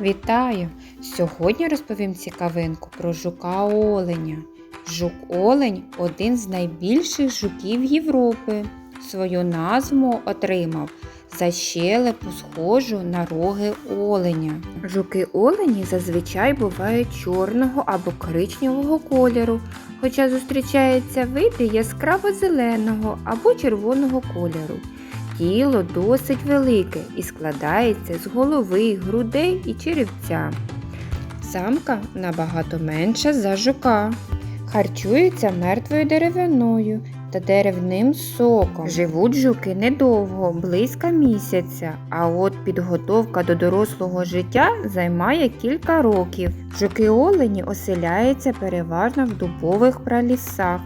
Вітаю! Сьогодні розповім цікавинку про жука оленя. Жук олень один з найбільших жуків Європи. Свою назву отримав за щелепу схожу на роги оленя. Жуки олені зазвичай бувають чорного або коричневого кольору, хоча зустрічаються види яскраво зеленого або червоного кольору. Тіло досить велике і складається з голови, грудей і черевця. Самка набагато менша за жука. Харчується мертвою деревиною та деревним соком. Живуть жуки недовго, близько місяця, а от підготовка до дорослого життя займає кілька років. Жуки олені оселяються переважно в дубових пралісах,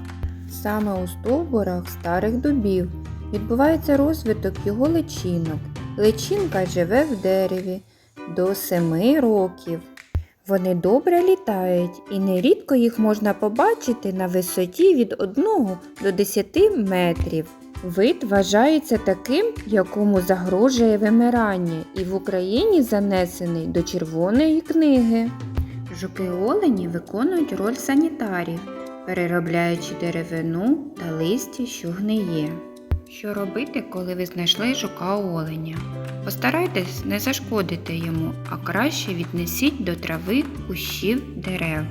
саме у стовбурах старих дубів відбувається розвиток його личинок. Личинка живе в дереві до 7 років. Вони добре літають і нерідко їх можна побачити на висоті від 1 до 10 метрів. Вид вважається таким, якому загрожує вимирання, і в Україні занесений до Червоної книги. Жуки олені виконують роль санітарів, переробляючи деревину та листя, що гниє. Що робити, коли ви знайшли жука оленя? Постарайтесь не зашкодити йому, а краще віднесіть до трави кущів дерев.